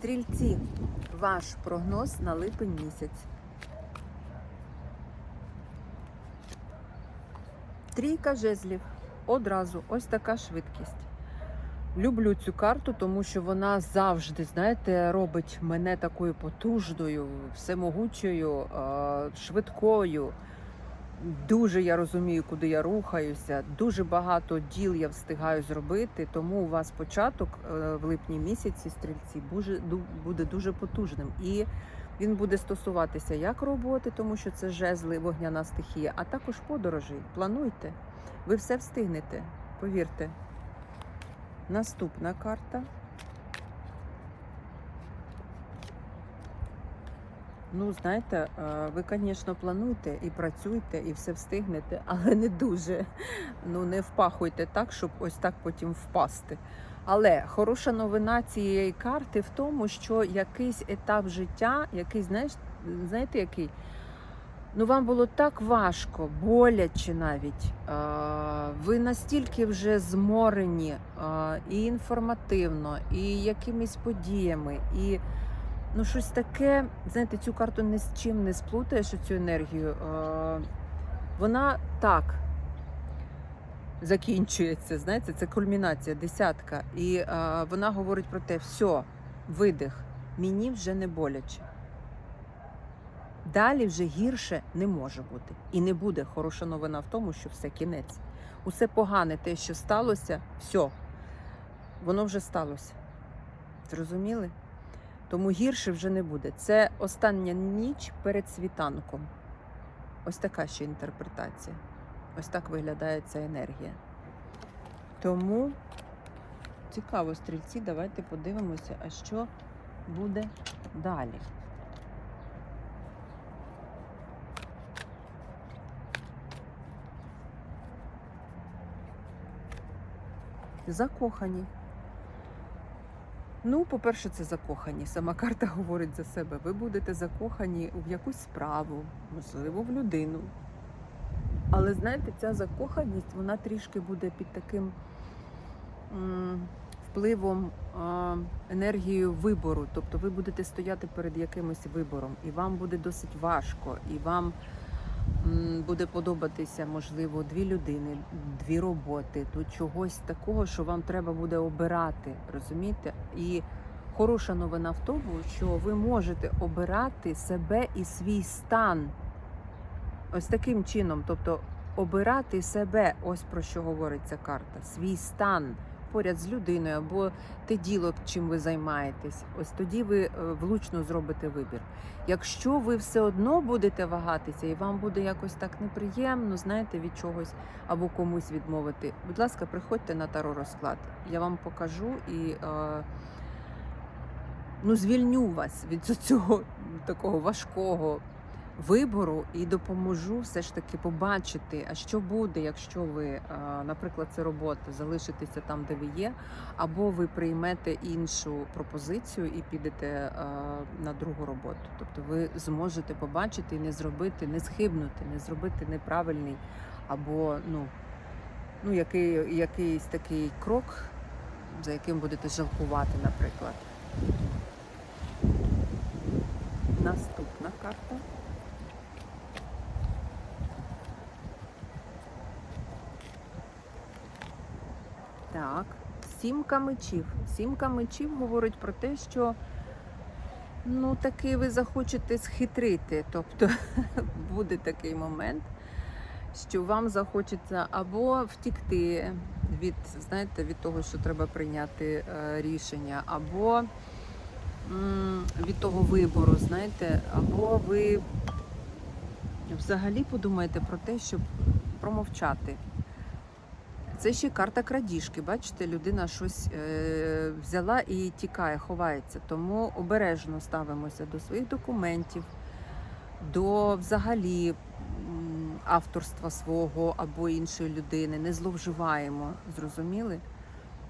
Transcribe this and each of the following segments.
Стрільці, ваш прогноз на липень місяць. Трійка жезлів. Одразу ось така швидкість. Люблю цю карту, тому що вона завжди, знаєте, робить мене такою потужною, всемогучою, е, швидкою. Дуже я розумію, куди я рухаюся. Дуже багато діл я встигаю зробити. Тому у вас початок е, в липні місяці стрільці буде, дуже потужним. І він буде стосуватися як роботи, тому що це жезли, вогняна стихія, а також подорожей. Плануйте, ви все встигнете, повірте. Наступна карта. Ну, знаєте, е, ви, звісно, плануєте і працюєте, і все встигнете, але не дуже. Ну, не впахуйте так, щоб ось так потім впасти. Але хороша новина цієї карти в тому, що якийсь етап життя, який, знаєш, знаєте, який? Ну, вам було так важко, боляче навіть. Е, Ви настільки вже зморені е, і інформативно, і якимись подіями, і ну, щось таке, знаєте, цю карту ні з чим не сплутаєш цю енергію. Вона так закінчується. Знаєте, це кульмінація, десятка. І вона говорить про те, все, видих, мені вже не боляче. Далі вже гірше не може бути. І не буде хороша новина в тому, що все кінець. Усе погане, те, що сталося, все, воно вже сталося. Зрозуміли? Тому гірше вже не буде. Це остання ніч перед світанком. Ось така ще інтерпретація. Ось так виглядає ця енергія. Тому цікаво, стрільці, давайте подивимося, а що буде далі. Закохані. Ну, по-перше, це закохані. Сама карта говорить за себе. Ви будете закохані в якусь справу, можливо, в людину. Але знаєте, ця закоханість, вона трішки буде під таким впливом а, енергією вибору. Тобто ви будете стояти перед якимось вибором, і вам буде досить важко, і вам буде подобатися, можливо, дві людини, дві роботи, тут чогось такого, що вам треба буде обирати, розумієте? І хороша новина в тому, що ви можете обирати себе і свій стан. Ось таким чином, тобто обирати себе, ось про що говорить ця карта, свій стан, поряд з людиною, або те діло, чим ви займаєтесь, ось тоді ви е, влучно зробите вибір. Якщо ви все одно будете вагатися і вам буде якось так неприємно, знаєте, від чогось або комусь відмовити, будь ласка, приходьте на таро розклад. Я вам покажу і е, ну, звільню вас від цього такого важкого вибору і допоможу все ж таки побачити, а що буде, якщо ви, е, наприклад, це робота, залишитеся там, де ви є, або ви приймете іншу пропозицію і підете е, на другу роботу. Тобто ви зможете побачити і не зробити, не схибнути, не зробити неправильний або ну, ну який, якийсь такий крок, за яким будете жалкувати, наприклад. Наступна карта. Так, сімка мечів. Сімка мечів говорить про те, що ну таки ви захочете схитрити. Тобто буде такий момент, що вам захочеться або втікти від, знаєте, від того, що треба прийняти е, рішення, або від того вибору, знаєте, або ви взагалі подумаєте про те, щоб промовчати. Це ще карта крадіжки. Бачите, людина щось е, взяла і тікає, ховається. Тому обережно ставимося до своїх документів, до взагалі авторства свого або іншої людини. Не зловживаємо, зрозуміли?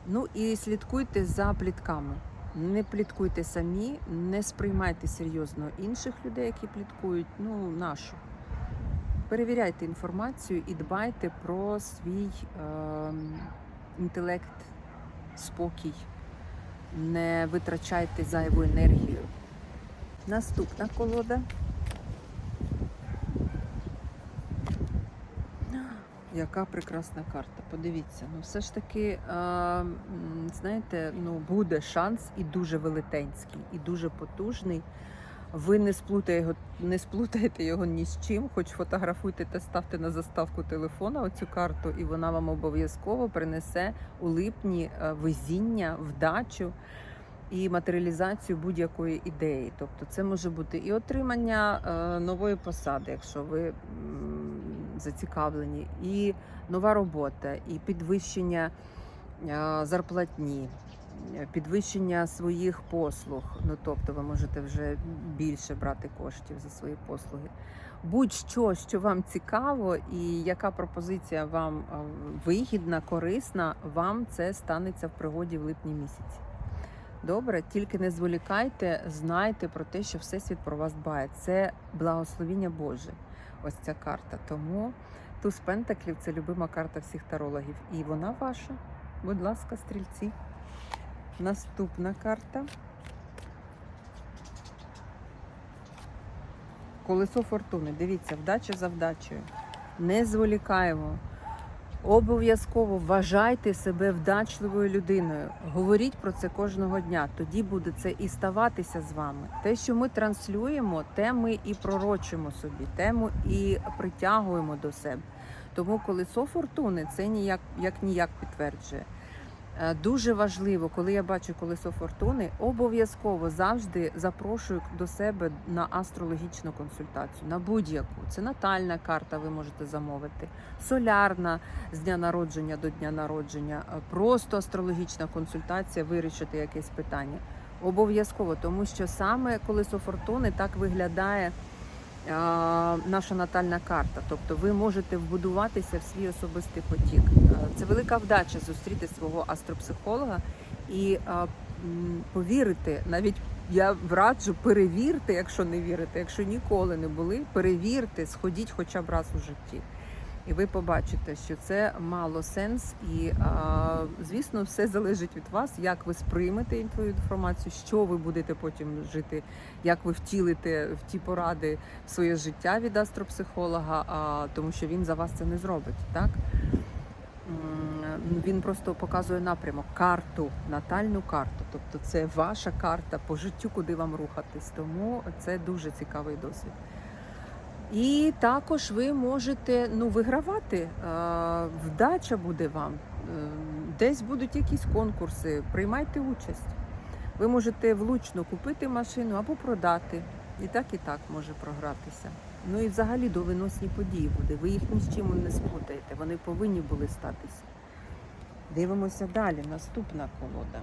Ну і слідкуйте за плітками. Не пліткуйте самі, не сприймайте серйозно інших людей, які пліткують. Ну, нашу. Перевіряйте інформацію і дбайте про свій е, інтелект, спокій. Не витрачайте зайву енергію. Наступна колода. Яка прекрасна карта. Подивіться, ну все ж таки, е, знаєте, ну буде шанс і дуже велетенський, і дуже потужний. Ви не сплутаєте його, не сплутаєте його ні з чим, хоч фотографуйте та ставте на заставку телефона оцю карту, і вона вам обов'язково принесе у липні е, везіння, вдачу і матеріалізацію будь-якої ідеї. Тобто, це може бути і отримання е, нової посади, якщо ви зацікавлені, і нова робота, і підвищення е, зарплатні підвищення своїх послуг. Ну тобто ви можете вже більше брати коштів за свої послуги. Будь-що, що вам цікаво, і яка пропозиція вам е, вигідна, корисна, вам це станеться в пригоді в липні місяці. Добре, тільки не зволікайте, знайте про те, що Всесвіт про вас дбає. Це благословіння Боже. Ось ця карта. Тому туз пентаклів це любима карта всіх тарологів. І вона ваша. Будь ласка, стрільці. Наступна карта. Колесо фортуни. Дивіться, вдача за вдачею. Не зволікаємо. Обов'язково вважайте себе вдачливою людиною. Говоріть про це кожного дня. Тоді буде це і ставатися з вами. Те, що ми транслюємо, те ми і пророчимо собі, те ми і притягуємо до себе. Тому колесо фортуни це ніяк як ніяк підтверджує. Е, Дуже важливо, коли я бачу колесо фортуни, обов'язково завжди запрошую до себе на астрологічну консультацію, на будь-яку. Це натальна карта, ви можете замовити, солярна з дня народження до дня народження, е, просто астрологічна консультація, вирішити якесь питання. Обов'язково, тому що саме колесо фортуни так виглядає наша натальна карта. Тобто ви можете вбудуватися в свій особистий потік. Е, Це велика вдача зустріти свого астропсихолога і е, повірити, навіть я раджу перевірте, якщо не вірите, якщо ніколи не були, перевірте, сходіть хоча б раз у житті. І ви побачите, що це мало сенс, і а, звісно, все залежить від вас, як ви сприймете твою інформацію, що ви будете потім жити, як ви втілите в ті поради в своє життя від астропсихолога, а, тому що він за вас це не зробить. Так він просто показує напрямок, карту, натальну карту. Тобто це ваша карта по життю, куди вам рухатись. Тому це дуже цікавий досвід. І також ви можете ну, вигравати. Е, Вдача буде вам. Е, десь будуть якісь конкурси, приймайте участь. Ви можете влучно купити машину або продати. І так, і так може програтися. Ну і взагалі доленосні події буде. Ви їх ні з чим не сплутаєте. Вони повинні були статися. Дивимося далі. Наступна колода.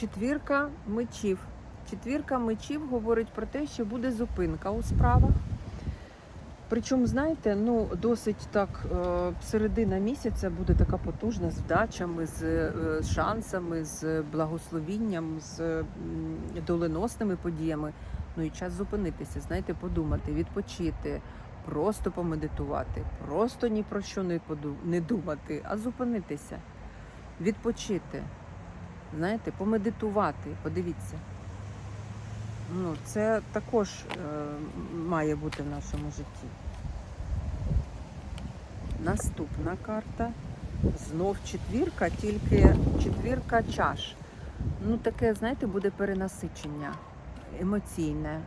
Четвірка мечів. Четвірка мечів говорить про те, що буде зупинка у справах. Причому, знаєте, ну досить так е, середина місяця буде така потужна з вдачами, з е, шансами, з благословінням, з доленосними подіями. Ну і час зупинитися, знаєте, подумати, відпочити, просто помедитувати, просто ні про що не думати, а зупинитися, відпочити. Знаєте, помедитувати, подивіться. Ну, це також е, має бути в нашому житті. Наступна карта. Знов четвірка, тільки четвірка чаш. Ну, таке, знаєте, буде перенасичення емоційне,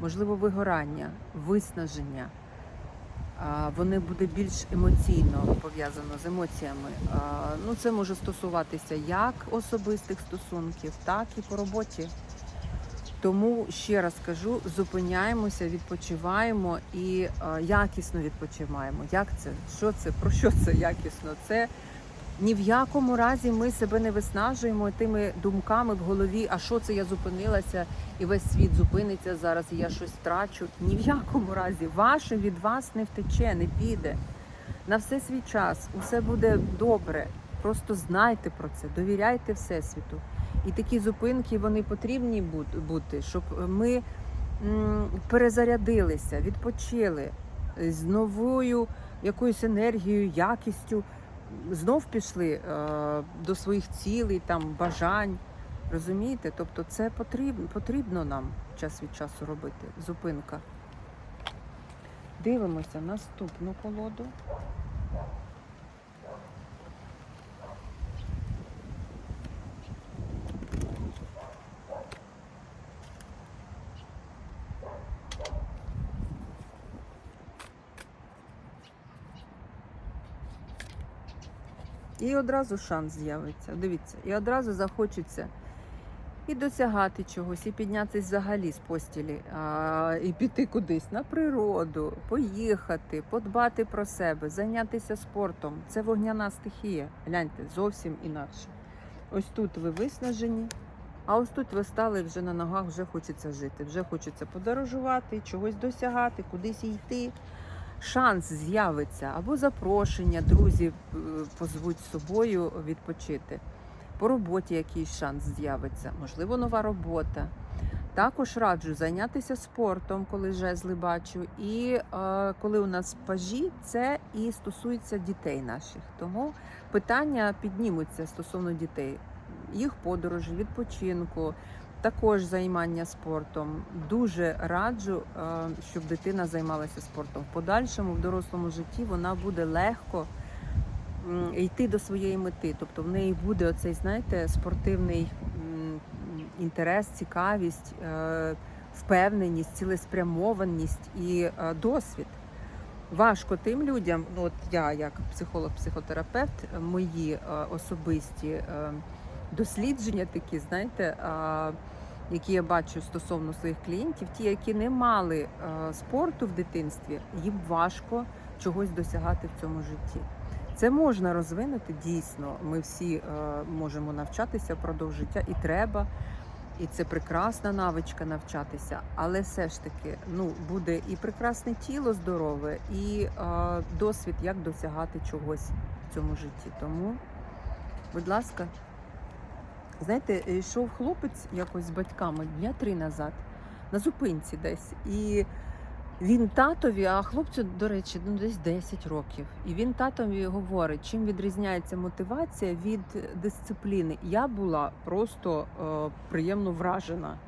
можливо, вигорання, виснаження. А, Воно буде більш емоційно пов'язано з емоціями. Ну, це може стосуватися як особистих стосунків, так і по роботі. Тому ще раз кажу: зупиняємося, відпочиваємо і якісно відпочиваємо. Як це? Що це? Про що це якісно? Це ні в якому разі ми себе не виснажуємо тими думками в голові, а що це я зупинилася, і весь світ зупиниться зараз, і я щось втрачу. Ні в якому разі ваше від вас не втече, не піде. На все свій час, усе буде добре. Просто знайте про це, довіряйте Всесвіту. І такі зупинки вони потрібні бути, щоб ми перезарядилися, відпочили е, з новою якоюсь енергією, якістю, знов пішли е, до своїх цілей, там бажань. Розумієте? Тобто це потрібно, потрібно нам час від часу робити. Зупинка. Дивимося наступну колоду. І одразу шанс з'явиться. Дивіться, і одразу захочеться і досягати чогось, і піднятися взагалі з постілі, а, і піти кудись на природу, поїхати, подбати про себе, зайнятися спортом. Це вогняна стихія. Гляньте, зовсім інакше. Ось тут ви виснажені, а ось тут ви стали вже на ногах, вже хочеться жити, вже хочеться подорожувати, чогось досягати, кудись йти. Шанс з'явиться або запрошення, друзі е, позвуть з собою відпочити. По роботі якийсь шанс з'явиться, можливо, нова робота. Також раджу зайнятися спортом, коли жезли бачу. І е, коли у нас пажі, це і стосується дітей наших. Тому питання піднімуться стосовно дітей, їх подорожі, відпочинку, також займання спортом. Дуже раджу, е, щоб дитина займалася спортом. В подальшому, в дорослому житті, вона буде легко йти до своєї мети. Тобто в неї буде оцей, знаєте, спортивний інтерес, цікавість, е, впевненість, цілеспрямованість і е, досвід. Важко тим людям, ну от я як психолог-психотерапевт, мої особисті дослідження такі, знаєте, які я бачу стосовно своїх клієнтів, ті, які не мали спорту в дитинстві, їм важко чогось досягати в цьому житті. Це можна розвинути дійсно. Ми всі можемо навчатися впродовж життя і треба. І це прекрасна навичка навчатися, але все ж таки ну буде і прекрасне тіло здорове, і е, досвід, як досягати чогось в цьому житті. Тому, будь ласка, знаєте, йшов хлопець якось з батьками дня три назад на зупинці десь. І він татові, а хлопцю, до речі, ну десь 10 років. І він татові говорить, чим відрізняється мотивація від дисципліни. Я була просто е, приємно вражена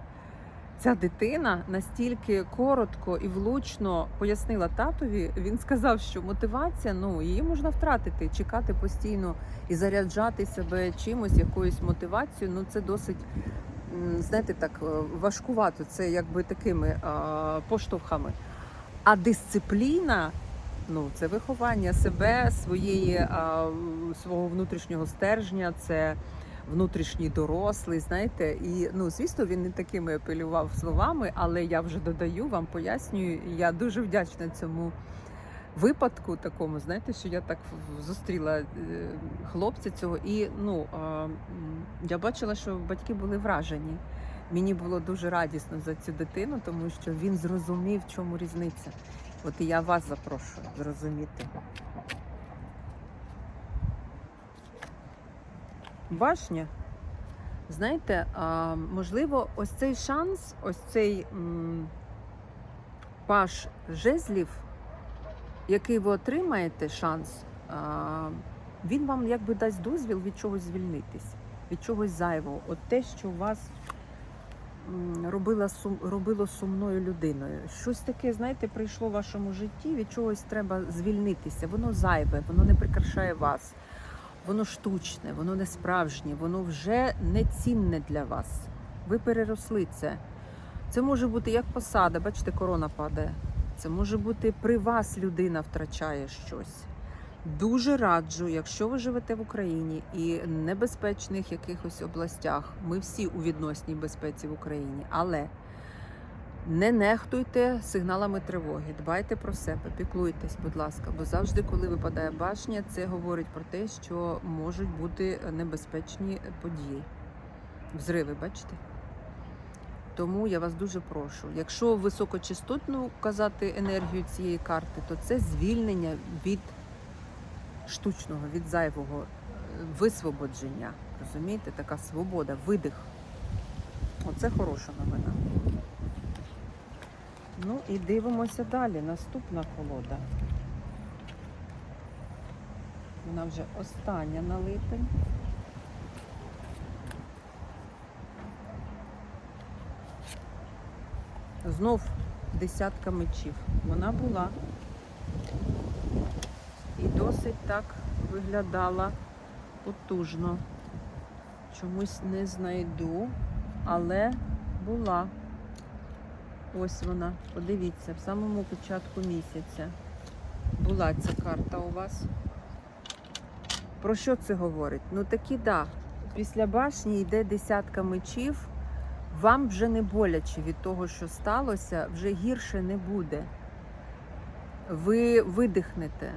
ця дитина настільки коротко і влучно пояснила татові, він сказав, що мотивація, ну її можна втратити, чекати постійно і заряджати себе чимось, якоюсь мотивацією. Ну це досить, знаєте, так е, важкувато. Це якби такими е, поштовхами. А дисципліна. Ну, це виховання себе, своєї а, свого внутрішнього стержня, це внутрішній дорослий, знаєте, і ну звісно, він не такими апелював словами, але я вже додаю вам, пояснюю. Я дуже вдячна цьому випадку, такому, знаєте, що я так зустріла е, хлопця цього, і ну я бачила, що батьки були вражені. Мені було дуже радісно за цю дитину, тому що він зрозумів, в чому різниця. От і я вас запрошую зрозуміти. Башня. Знаєте, можливо, ось цей шанс, ось цей паш жезлів, який ви отримаєте шанс, він вам якби дасть дозвіл від чогось звільнитись, від чогось зайвого. От те, що вас м, робила сум, робило сумною людиною. Щось таке, знаєте, прийшло в вашому житті, від чогось треба звільнитися. Воно зайве, воно не прикрашає вас, воно штучне, воно не справжнє, воно вже не цінне для вас. Ви переросли це. Це може бути як посада, бачите, корона падає. Це може бути при вас людина втрачає щось. Дуже раджу, якщо ви живете в Україні і небезпечних якихось областях, ми всі у відносній безпеці в Україні, але не нехтуйте сигналами тривоги, дбайте про себе, піклуйтесь, будь ласка, бо завжди, коли випадає башня, це говорить про те, що можуть бути небезпечні події. Взриви, бачите? Тому я вас дуже прошу. Якщо високочастотну казати енергію цієї карти, то це звільнення від штучного, від зайвого, е, висвободження. Розумієте, така свобода, видих. Оце хороша новина. Ну і дивимося далі. Наступна колода. Вона вже остання на липень. Знов десятка мечів. Вона була і досить так виглядала потужно. Чомусь не знайду, але була. Ось вона, подивіться, в самому початку місяця була ця карта у вас. Про що це говорить? Ну такі да. Після башні йде десятка мечів. Вам вже не боляче від того, що сталося, вже гірше не буде. Ви видихнете.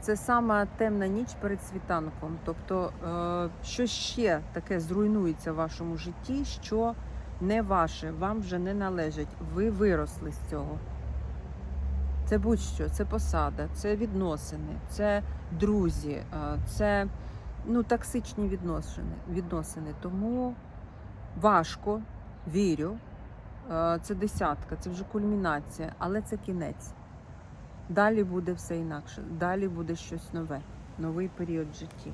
Це сама темна ніч перед світанком. Тобто, е, що ще таке зруйнується в вашому житті, що не ваше, вам вже не належить. Ви виросли з цього. Це будь-що, це посада, це відносини, це друзі, це ну, токсичні відносини. відносини. Тому важко, вірю. Це десятка, це вже кульмінація, але це кінець. Далі буде все інакше, далі буде щось нове, новий період в житті.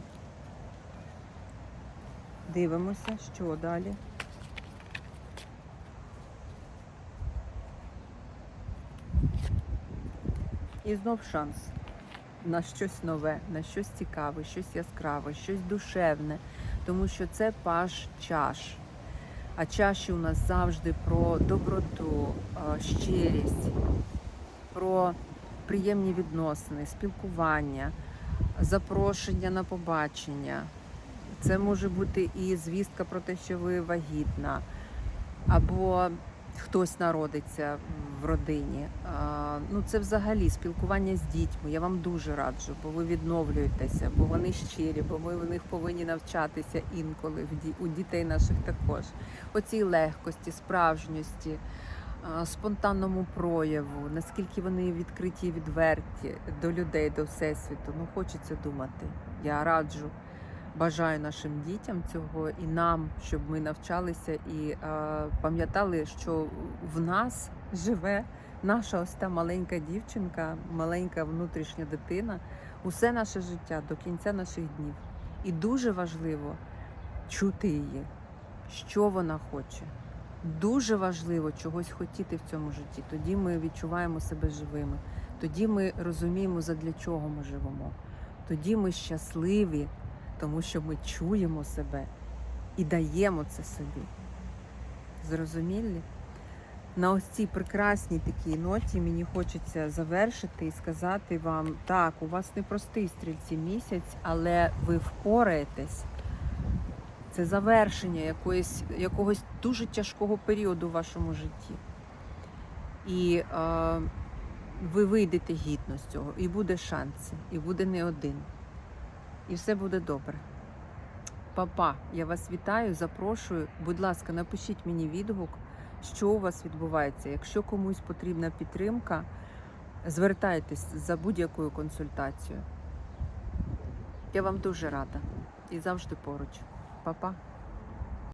Дивимося, що далі. І знов шанс на щось нове, на щось цікаве, щось яскраве, щось душевне, тому що це паш чаш. А чаші у нас завжди про доброту, щирість, про приємні відносини, спілкування, запрошення на побачення. Це може бути і звістка про те, що ви вагітна, або хтось народиться в родині. Ну, це взагалі спілкування з дітьми. Я вам дуже раджу, бо ви відновлюєтеся, бо вони щирі, бо ми в них повинні навчатися інколи у дітей наших також. Оцій легкості, справжньості, спонтанному прояву, наскільки вони відкриті і відверті до людей, до всесвіту. Ну, хочеться думати. Я раджу. Бажаю нашим дітям цього і нам, щоб ми навчалися і е, пам'ятали, що в нас живе наша ось та маленька дівчинка, маленька внутрішня дитина, усе наше життя до кінця наших днів. І дуже важливо чути її, що вона хоче, дуже важливо чогось хотіти в цьому житті. Тоді ми відчуваємо себе живими. Тоді ми розуміємо, задля чого ми живемо. Тоді ми щасливі, тому що ми чуємо себе і даємо це собі. Зрозумілі? На ось цій прекрасній такій ноті мені хочеться завершити і сказати вам: так, у вас непростий стрільці місяць, але ви впораєтесь. Це завершення якоїсь, якогось дуже тяжкого періоду в вашому житті. І е, ви вийдете гідно з цього, і буде шанси, і буде не один. І все буде добре. Папа, я вас вітаю, запрошую. Будь ласка, напишіть мені відгук, що у вас відбувається. Якщо комусь потрібна підтримка, звертайтесь за будь-якою консультацією. Я вам дуже рада і завжди поруч. Па-па.